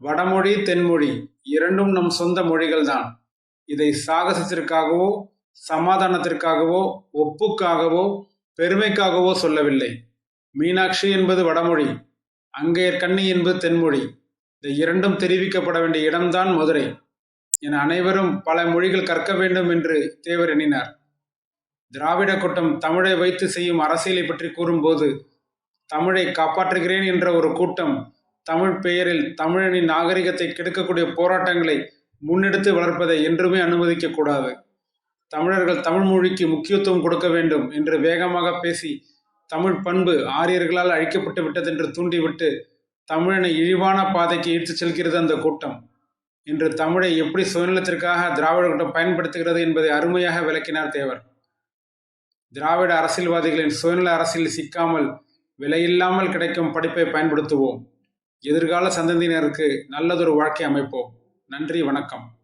வடமொழி தென்மொழி இரண்டும் நம் சொந்த மொழிகள்தான். இதை சாகசத்திற்காகவோ சமாதானத்திற்காகவோ ஒப்புக்காகவோ பெருமைக்காகவோ சொல்லவில்லை. மீனாட்சி என்பது வடமொழி அங்கையர் கண்ணி என்பது தென்மொழி. இந்த இரண்டும் தெரிவிக்கப்பட வேண்டிய இடம்தான் மதுரை என அனைவரும் பல மொழிகள் கற்க வேண்டும் என்று தேவர் எண்ணினார். திராவிட கூட்டம் தமிழை வைத்து செய்யும் அரசியலை பற்றி கூறும்போது தமிழை காப்பாற்றுகிறேன் என்ற ஒரு கூட்டம் தமிழ் பெயரில் தமிழனின் நாகரிகத்தை கெடுக்கக்கூடிய போராட்டங்களை முன்னெடுத்து வளர்ப்பதை என்றுமே அனுமதிக்க கூடாது. தமிழர்கள் தமிழ் மொழிக்கு முக்கியத்துவம் கொடுக்க வேண்டும் என்று வேகமாக பேசி தமிழ் பண்பு ஆரியர்களால் அழிக்கப்பட்டு விட்டதென்று தூண்டிவிட்டு தமிழனை இழிவான பாதைக்கு இழுத்துச் செல்கிறது அந்த கூட்டம். இன்று தமிழை எப்படி சுயநலத்திற்காக திராவிட கூட்டம் பயன்படுத்துகிறது என்பதை அருமையாக விளக்கினார் தேவர். திராவிட அரசியல்வாதிகளின் சுயநல அரசியல் சிக்காமல் விலையில்லாமல் கிடைக்கும் படிப்பை பயன்படுத்துவோம். எதிர்கால சந்ததியினருக்கு நல்லதொரு வாழ்க்கை அமைப்போம். நன்றி வணக்கம்.